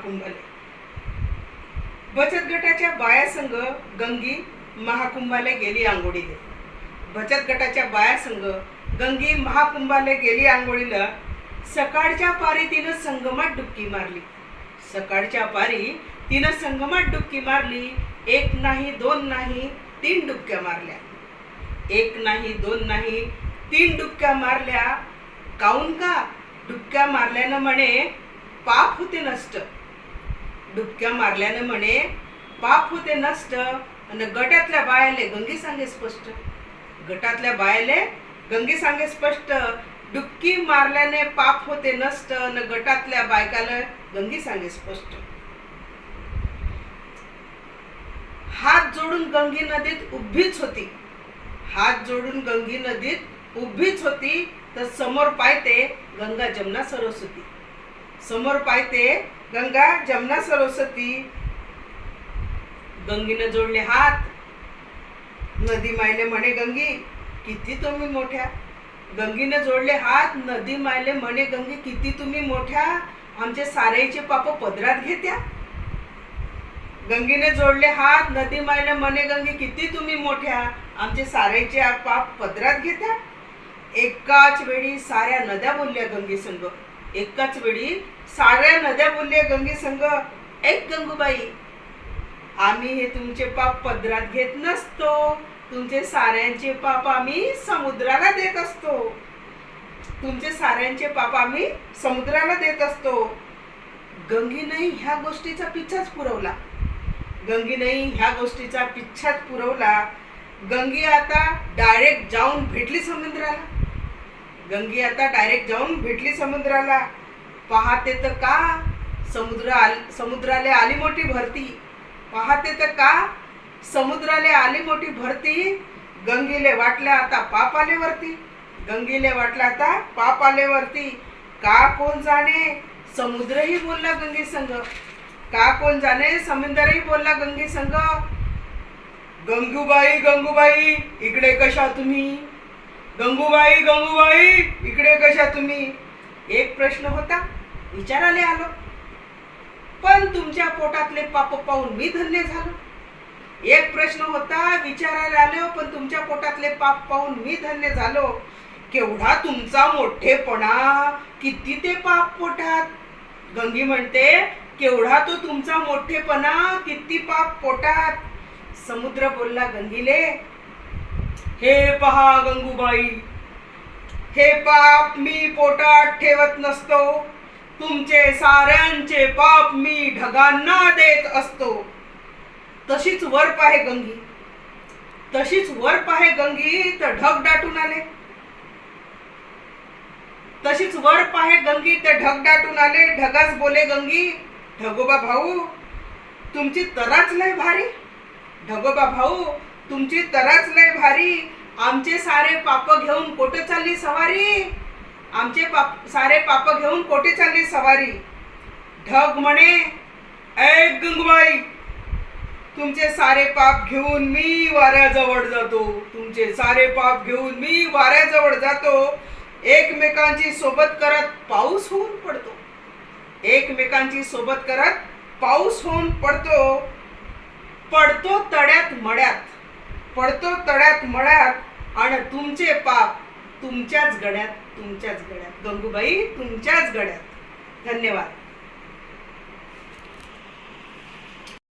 महाकुंभ बचत गटाच्या बायासंघ गंगी महाकुंभाला गेली आंघोळीला. बचत गटाच्या बायासंघ गंगी महाकुंभाला गेली आंघोळीला सकाळच्या पारी तिनं संगमात डुबकी मारली. सकाळच्या पारी तिनं संगमात डुबकी मारली एक नाही दोन नाही तीन डुबक्या मारल्या. एक नाही दोन नाही तीन डुबक्या मारल्या. काऊन का? डुबक्या मारल्यानं म्हणे पाप होते नष्ट. डुबक्या मारल्यानं म्हणे पाप होते नष्ट आणि गटातल्या बायाले गंगी सांगे स्पष्ट. गटातल्या बायाले गंगी सांगे स्पष्ट. डुबकी मारल्याने पाप होते नष्ट आणि गटातल्या बायकाला गंगी सांगे स्पष्ट. हात जोडून गंगी नदीत उभीच होती. हात जोडून गंगी नदीत उभीच होती तर समोर पायते गंगा जमुना सरस्वती. समोर पायते गंगा जमुना सरस्वती गंगीनं जोडले हात. नदी मायले म्हणे गंगी किती तुम्ही मोठ्या? गंगीनं जोडले हात नदी मायले म्हणे गंगी किती तुम्ही मोठ्या? आमचे साराईचे पाप पदरात घेत्या. गंगीने जोडले हात नदी मायले म्हणे गंगी किती तुम्ही मोठ्या? आमचे साराईचे पाप पदरात घेत्या? एकाच वेळी साऱ्या नद्या बोलल्या गंगी संघ एकाच वेळी साऱ्या नद्या बोलल्या गंगी संघ एक गंगूबाई आम्ही हे तुमचे पाप पदरात घेत नसतो. तुमचे साऱ्यांचे पाप आम्ही समुद्राला देत असतो. तुमचे साऱ्यांचे पाप आम्ही समुद्राला देत असतो. गंगीने ह्या गोष्टीचा पिच्छाच पुरवला. गंगीने ह्या गोष्टीचा पिच्छाच पुरवला. गंगी आता डायरेक्ट जाऊन भेटली समुद्राला. गंगी आता डायरेक्ट जाऊन भेटली समुद्राला. पाहते तर का? समुद्र आल समुद्राला आली मोठी भरती. पाहते तर का? समुद्राला आली मोठी भरती. गंगीले वाटल्या आता पाप आले वरती. गंगीले वाटलं आता पाप आले वरती. का कोण जाणे? समुद्रही बोलला गंगे संग. का कोण जाणे? समुद्रही बोलला गंगे संग. गंगूबाई गंगूबाई इकडे कशा तुम्ही? गंगूबाई गंगूबाई इकडे कशा तुम्ही? एक प्रश्न होता विचाराले आलो. पण तुमच्या पोटातले पाप पाहून मी धन्य झालो. एक प्रश्न होता विचारायला आलो पण तुमच्या पोटातले पाप पाहून मी धन्य झालो. केवढा तुमचा मोठेपणा किती ते पाप पोटात. गंगी म्हणते केवढा तो तुमचा मोठेपणा किती पाप पोटात. समुद्र बोलला गंगीले हे पहा गंगूबाई. हे पाप मी पोटात ठेवत नसतो. तुमचे साऱ्यांचे पाप मी ढगांना देत असतो. तशीच वर्प आहे गंगी. तशीच वर्प आहे गंगी तर ढग दाटून आले. तशीच वर्प आहे गंगी तर ढग दाटून आले. ढगाच बोले गंगी ढगोबा भाऊ तुमची तराच लय भारी. ढगोबा भाऊ तुमची तराच लय भारी. आमचे सारे पाप घेऊन कोठे चालली सवारी? आमचे पाप सारे पाप घेऊन कोठे चालली सवारी? ढग म्हणे ऐ गंगबाई तुमचे सारे पाप घेऊन मी वाऱ्याजवळ जातो. तुमचे सारे पाप घेऊन मी वाऱ्याजवळ जातो. एकमेकांची सोबत करत पाऊस होऊन पडतो. एकमेकांची सोबत करत पाऊस होऊन पडतो. पडतो तड्यात मड्यात. पडतो तड्यात मळ्यात आणि तुमचे पाप तुमच्याच गड्यात तुमच्याच गड्यात. गंगूबाई तुमच्याच गड्यात. धन्यवाद.